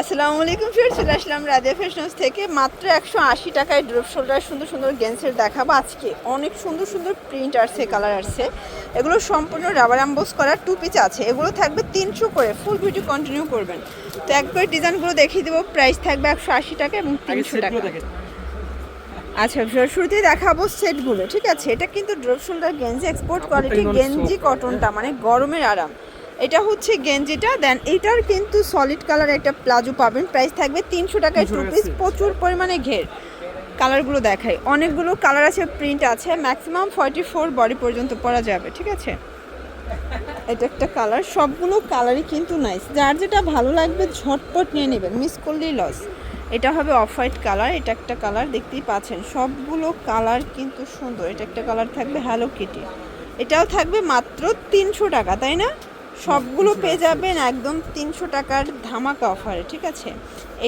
আসসালামু আলাইকুম ফির চলে আসলাম রাজিয়া ফ্যাশনস থেকে। মাত্র একশো আশি টাকায় ড্রপ শোল্ডার সুন্দর সুন্দর গেন্সের দেখাবো। আজকে অনেক সুন্দর সুন্দর প্রিন্ট আসছে কালার আসছে। এগুলো সম্পূর্ণ রাবার অ্যাম্বোস করা টু পিস আছে। এগুলো থাকবে তিনশো করে ফুল ভিডিও কন্টিনিউ করবেন। তো একবার ডিজাইনগুলো দেখিয়ে দেবো। প্রাইস থাকবে একশো আশি টাকা এবং তিনশো টাকা। আচ্ছা শুরুতেই দেখাবো সেটগুলো ঠিক আছে? এটা কিন্তু ড্রপ শোল্ডার গেঞ্জি এক্সপোর্ট কোয়ালিটি গেঞ্জি কটনটা মানে গরমের আরাম। এটা হচ্ছে গেঞ্জিটা দেন এটার কিন্তু সলিড কালার একটা প্লাজো পাবেন। প্রাইস থাকবে তিনশো টাকায় টু পিস প্রচুর পরিমাণে ঘের। কালারগুলো দেখাই। অনেকগুলো কালার আছে প্রিন্ট আছে ম্যাক্সিমাম ফর্টি ফোর বডি পর্যন্ত পরা যাবে ঠিক আছে? এটা একটা কালার সবগুলো কালারই কিন্তু নাইস যার যেটা ভালো লাগবে ঝটপট নিয়ে নেবেন মিস করলেই লস এটা হবে অফ হোয়াইট কালার এটা একটা কালার দেখতেই পাচ্ছেন। সবগুলো কালার কিন্তু সুন্দর। এটা একটা কালার থাকবে হ্যালো কিটি এটাও থাকবে মাত্র তিনশো টাকা তাই না? সবগুলো পেয়ে যাবেন একদম তিনশো টাকার ধামাকা অফারে, ঠিক আছে?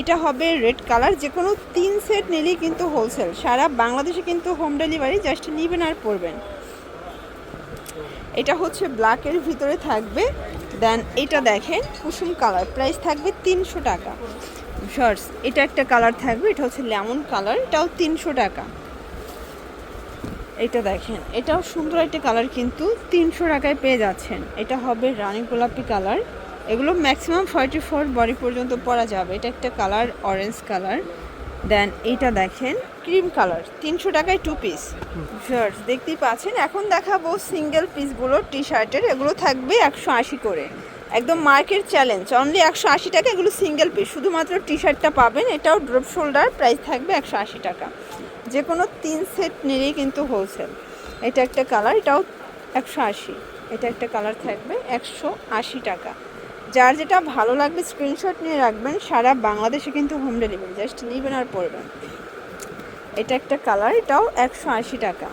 এটা হবে রেড কালার যে কোনো তিন সেট নিলেই কিন্তু হোলসেল সারা বাংলাদেশে কিন্তু হোম ডেলিভারি জাস্ট নেবেন আর পড়বেন এটা হচ্ছে ব্ল্যাকের ভিতরে থাকবে। দেন এটা দেখেন, কুসুম কালার প্রাইস থাকবে তিনশো টাকা। শর্টস এটা একটা কালার থাকবে, এটা হচ্ছে লেমন কালার এটাও তিনশো টাকা। এটা দেখেন, এটাও সুন্দর একটা কালার কিন্তু তিনশো টাকায় পেয়ে যাচ্ছেন। এটা হবে রানী গোলাপি কালার। এগুলো ম্যাক্সিমাম ফর্টি ফোর বডি পর্যন্ত পরা যাবে। এটা একটা কালার অরেঞ্জ কালার। দেন এইটা দেখেন ক্রিম কালার তিনশো টাকায় টু পিস শার্টস দেখতেই পাচ্ছেন। এখন দেখাবো সিঙ্গেল পিসগুলো টি শার্টের এগুলো থাকবে একশো আশি করে। একদম মার্কেট চ্যালেঞ্জ অনলি একশো আশি টাকা এগুলো সিঙ্গেল পিস শুধুমাত্র টি শার্টটা পাবেন। এটাও ড্রপ শোল্ডার প্রাইস থাকবে একশো আশি টাকা। যে কোনো তিন সেট নিলেই কিন্তু হোলসেল এটা একটা কালার এটাও একশো আশি। এটা একটা কালার থাকবে একশো আশি টাকা। যার যেটা ভালো লাগবে স্ক্রিনশট নিয়ে রাখবেন, সারা বাংলাদেশে কিন্তু হোম ডেলিভারি জাস্ট নেবেন আর পড়বেন এটা একটা কালার এটাও একশো আশি টাকা।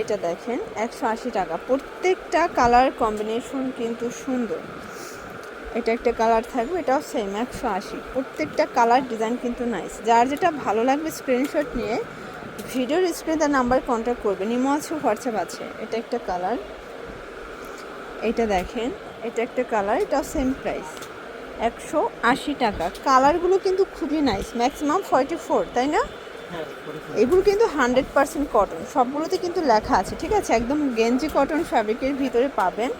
এটা দেখেন, একশো আশি টাকা। প্রত্যেকটা কালার কম্বিনেশন কিন্তু সুন্দর। এটা একটা কালার থাকবে এটাও সেম একশো আশি। প্রত্যেকটা কালার ডিজাইন কিন্তু নাইস যার যেটা ভালো লাগবে স্ক্রিনশট নিয়ে ভিডিওর স্ক্রিনে তার নাম্বার কন্ট্যাক্ট করবেন। ইমো আছে হোয়াটসঅ্যাপ আছে। এটা একটা কালার। এটা দেখেন এটা একটা কালার এটাও সেম প্রাইস একশো আশি টাকা। কালারগুলো কিন্তু খুবই নাইস ম্যাক্সিমাম ফর্টি ফোর তাই না? এগুলো কিন্তু হান্ড্রেড পার্সেন্ট কটন সবগুলোতে কিন্তু লেখা আছে ঠিক আছে? একদম গেঞ্জি কটন ফ্যাব্রিকের ভিতরে পাবেন।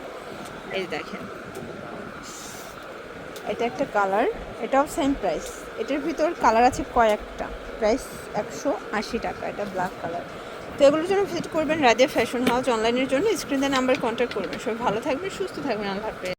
এই দেখেন। এটা একটা কালার, এটাও সেম প্রাইস এটার ভিতর কালার আছে কয়েকটা প্রাইস একশো আশি টাকা, এটা ব্ল্যাক কালার তো এগুলোর জন্য ভিজিট করবেন রাজিয়া ফ্যাশন হাউস অনলাইনের জন্য স্ক্রিনে নাম্বার কন্ট্যাক্ট করবেন। সবাই ভালো থাকবেন, সুস্থ থাকবেন, আল্লাহ হাফেজ।